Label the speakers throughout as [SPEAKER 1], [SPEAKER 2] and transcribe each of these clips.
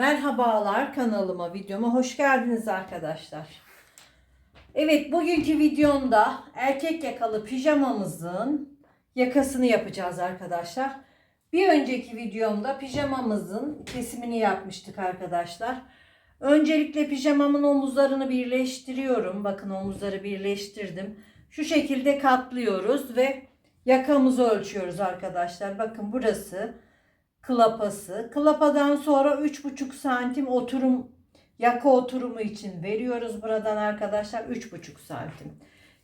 [SPEAKER 1] Merhabalar kanalıma, videoma hoş geldiniz arkadaşlar. Evet, bugünkü videomda erkek yakalı pijamamızın yakasını yapacağız arkadaşlar. Bir önceki videomda pijamamızın kesimini yapmıştık arkadaşlar. Öncelikle pijamamın omuzlarını birleştiriyorum. Bakın omuzları birleştirdim. Şu şekilde katlıyoruz ve yakamızı ölçüyoruz arkadaşlar. Bakın burası klapası. Klapadan sonra 3,5 santim oturum yaka oturumu için veriyoruz buradan arkadaşlar 3,5 santim.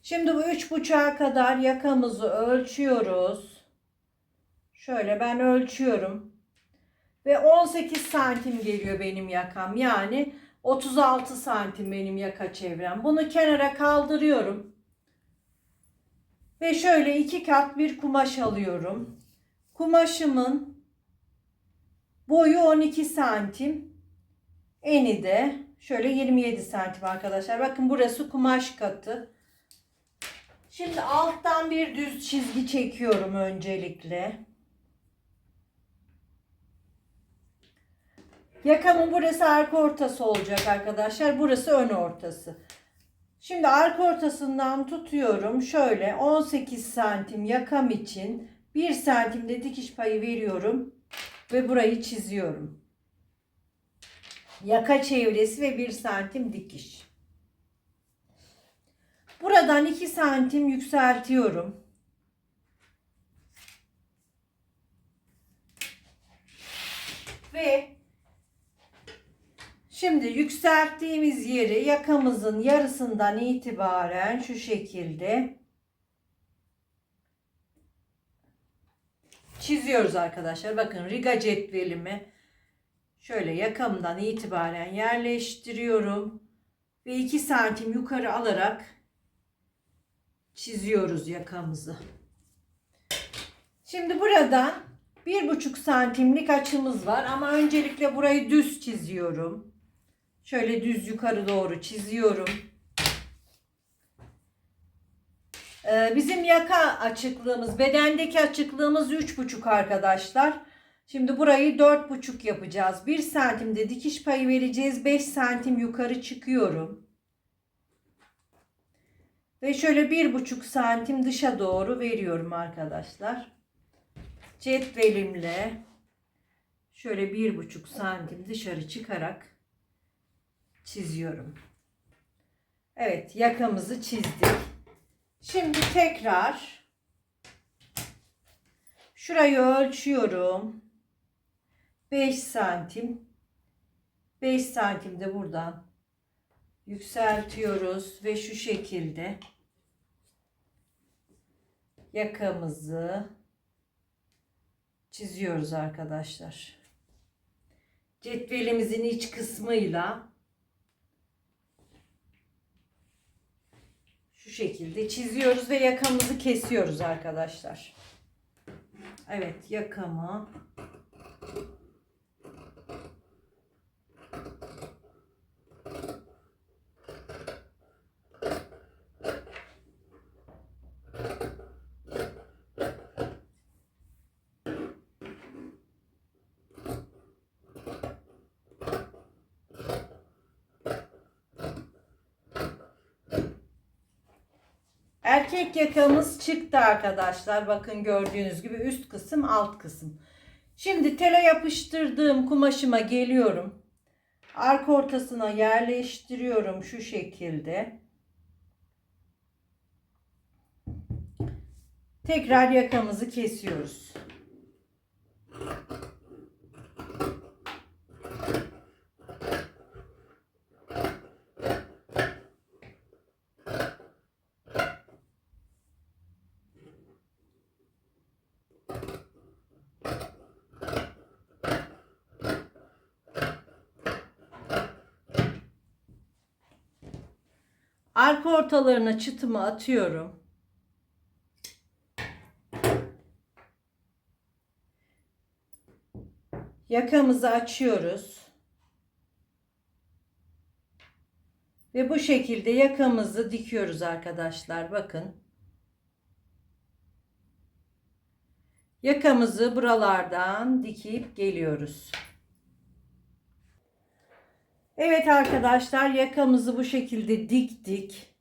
[SPEAKER 1] Şimdi bu 3,5'a kadar yakamızı ölçüyoruz. Şöyle ben ölçüyorum. Ve 18 santim geliyor benim yakam. Yani 36 santim benim yaka çevrem. Bunu kenara kaldırıyorum. Ve şöyle iki kat bir kumaş alıyorum. Kumaşımın Boyu 12 santim. Eni de şöyle 27 santim arkadaşlar. Bakın burası kumaş katı. Şimdi alttan bir düz çizgi çekiyorum öncelikle. Yakamın burası arka ortası olacak arkadaşlar. Burası ön ortası. Şimdi arka ortasından tutuyorum. Şöyle 18 santim yakam için 1 santim de dikiş payı veriyorum ve burayı çiziyorum. Yaka çevresi ve 1 santim dikiş. Buradan 2 santim yükseltiyorum. Ve şimdi yükselttiğimiz yeri yakamızın yarısından itibaren şu şekilde çiziyoruz arkadaşlar. Bakın riga cetvelimi şöyle yakamdan itibaren yerleştiriyorum. Ve 2 santim yukarı alarak çiziyoruz yakamızı. Şimdi buradan 1,5 santimlik açımız var ama öncelikle burayı düz çiziyorum. Şöyle düz yukarı doğru çiziyorum. Bizim yaka açıklığımız, bedendeki açıklığımız 3,5 arkadaşlar. Şimdi burayı 4,5 yapacağız. 1 santimde dikiş payı vereceğiz. 5 santim yukarı çıkıyorum. Ve şöyle 1,5 santim dışa doğru veriyorum arkadaşlar. Cetvelimle şöyle 1,5 santim dışarı çıkarak çiziyorum. Evet yakamızı çizdik. Şimdi tekrar şurayı ölçüyorum. 5 santim. 5 santim de buradan yükseltiyoruz ve şu şekilde yakamızı çiziyoruz arkadaşlar. Cetvelimizin iç kısmıyla şekilde çiziyoruz ve yakamızı kesiyoruz arkadaşlar. Evet yakamı Erkek yakamız çıktı arkadaşlar. Bakın gördüğünüz gibi üst kısım alt kısım. Şimdi tele yapıştırdığım kumaşıma geliyorum. Arka ortasına yerleştiriyorum şu şekilde. Tekrar yakamızı kesiyoruz. Arka ortalarına çıtımı atıyorum. Yakamızı açıyoruz. Ve bu şekilde yakamızı dikiyoruz arkadaşlar. Bakın. Yakamızı buralardan dikip geliyoruz. Evet arkadaşlar yakamızı bu şekilde diktik.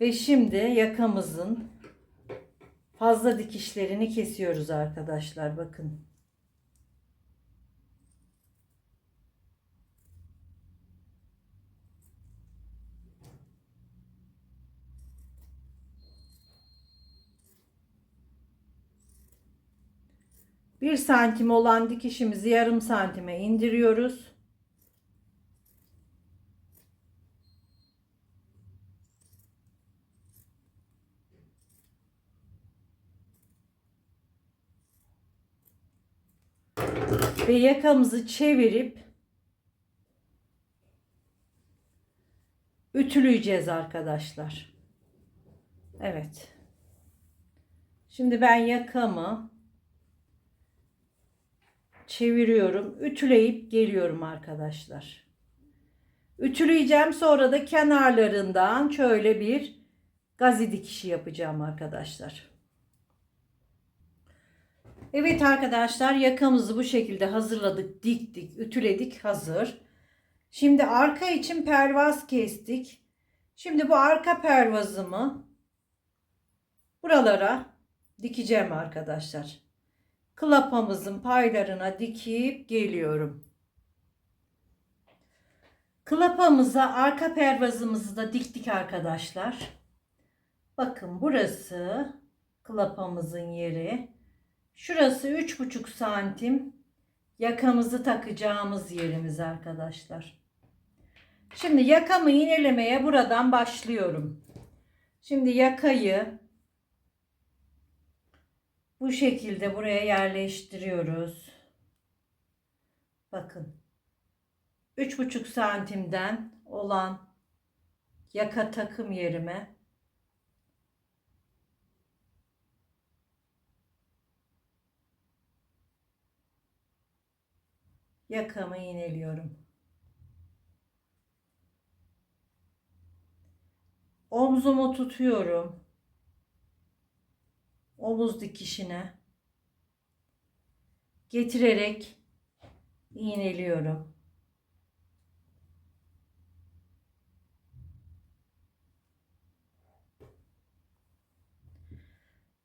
[SPEAKER 1] Ve şimdi yakamızın fazla dikişlerini kesiyoruz arkadaşlar. Bakın. Bir santim olan dikişimizi yarım santime indiriyoruz. Ve yakamızı çevirip ütüleyeceğiz arkadaşlar. Evet. Şimdi ben yakamı çeviriyorum. Ütüleyip geliyorum arkadaşlar. Ütüleyeceğim. Sonra da kenarlarından şöyle bir gazi dikişi yapacağım arkadaşlar. Evet arkadaşlar yakamızı bu şekilde hazırladık, diktik, ütüledik, hazır. Şimdi arka için pervaz kestik. Şimdi bu arka pervazımı buralara dikeceğim arkadaşlar. Klapamızın paylarına dikip geliyorum. Klapamıza arka pervazımızı da diktik arkadaşlar. Bakın burası klapamızın yeri. Şurası üç buçuk santim yakamızı takacağımız yerimiz arkadaşlar. Şimdi yakamı iğnelemeye buradan başlıyorum. Şimdi yakayı bu şekilde buraya yerleştiriyoruz. Bakın. üç buçuk santimden olan yaka takım yerime yakamı iğneliyorum. Omzumu tutuyorum. Omuz dikişine getirerek iğneliyorum.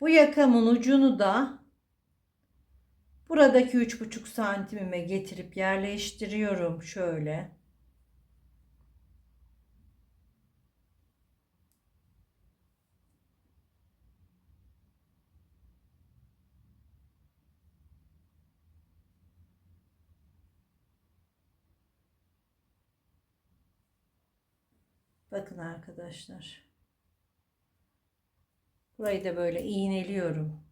[SPEAKER 1] Bu yakamın ucunu da Buradaki üç buçuk santimime getirip yerleştiriyorum şöyle. Bakın arkadaşlar. Burayı da böyle iğneliyorum.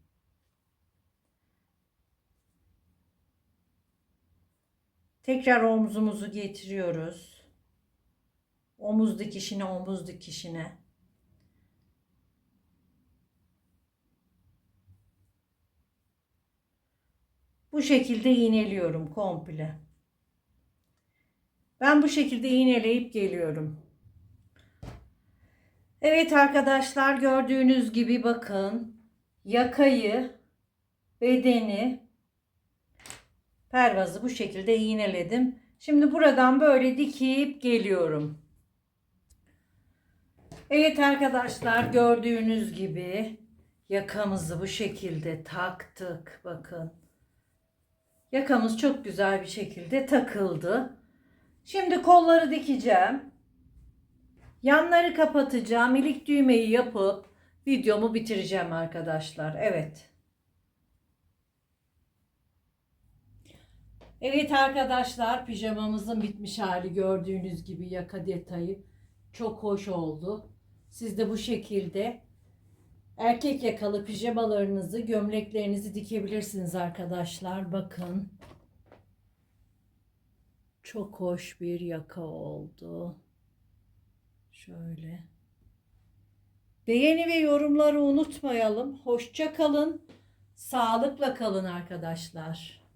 [SPEAKER 1] Tekrar omzumuzu getiriyoruz. Omuz dikişine, omuz dikişine. Bu şekilde iğneliyorum komple. Ben bu şekilde iğneleyip geliyorum. Evet arkadaşlar gördüğünüz gibi bakın yakayı, bedeni pervazı bu şekilde iğneledim. Şimdi buradan böyle dikip geliyorum. Evet arkadaşlar gördüğünüz gibi yakamızı bu şekilde taktık. Bakın. Yakamız çok güzel bir şekilde takıldı. Şimdi kolları dikeceğim. Yanları kapatacağım. İlik düğmeyi yapıp videomu bitireceğim arkadaşlar. Evet. Evet arkadaşlar pijamamızın bitmiş hali gördüğünüz gibi yaka detayı çok hoş oldu. Siz de bu şekilde erkek yakalı pijamalarınızı, gömleklerinizi dikebilirsiniz arkadaşlar. Bakın. Çok hoş bir yaka oldu. Şöyle. Beğeni ve yorumları unutmayalım. Hoşça kalın. Sağlıkla kalın arkadaşlar.